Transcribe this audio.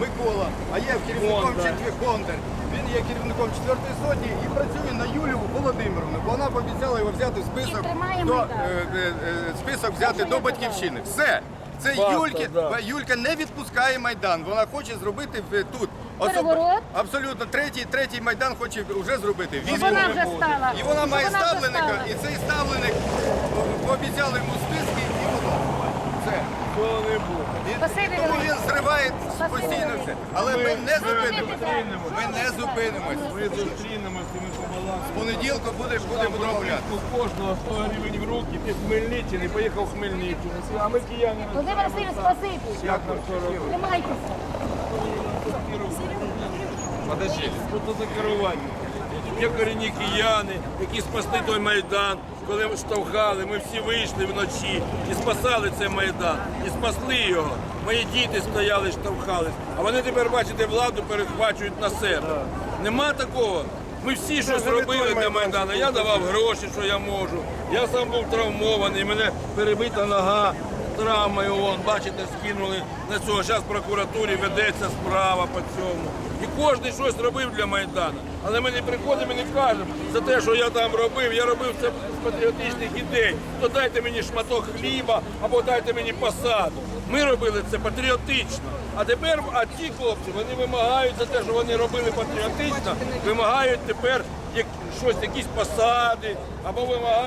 Микола, а є керівником. Бондар. Він є керівником четвертої сотні і працює на Юлію Володимировну, бо вона пообіцяла його взяти в список до е, е, е, список взяти до батьківщини. Все. Це Баста, Юльки, да. Юлька не відпускає Майдан. Вона хоче зробити тут. Переворот? Абсолютно третій, третій Майдан хоче вже зробити. І Він вона вже стала. і вона має Вона ставленика, стала. і цей ставленик пообіцяли йому списки і воно. І- Спасибі Тому він зриває постійно все. Але ми не зупинимося. Ми не зупинимось. Ми зустрінемося, ми по балансу. З понеділка буде, буде домовляти. У кожного 100 гривень в руки, ти Хмельниччини, не поїхав в Хмельниччину. А ми кияни. Володимир Васильович, спасибі. Як нам все робити? Тримайтеся. Подожди. Що це за керування? Є корінні кияни, які спасли той Майдан, коли штовхали, ми всі вийшли вночі і спасали цей Майдан, і спасли його. Мої діти стояли, штовхались. А вони тепер, бачите, владу перехвачують на себе. Нема такого. Ми всі щось робили для Майдану. Я давав гроші, що я можу. Я сам був травмований, мене перебита нога травмою, вон, бачите, скинули на цього. Зараз в прокуратурі ведеться справа по цьому. І кожен щось робив для Майдану. Але ми не приходимо і не кажемо за те, що я там робив. Я робив це з патріотичних ідей. То дайте мені шматок хліба або дайте мені посаду. Ми робили це патріотично. А тепер, а ті хлопці, вони вимагають за те, що вони робили патріотично, вимагають тепер як, щось, якісь посади, або вимагають.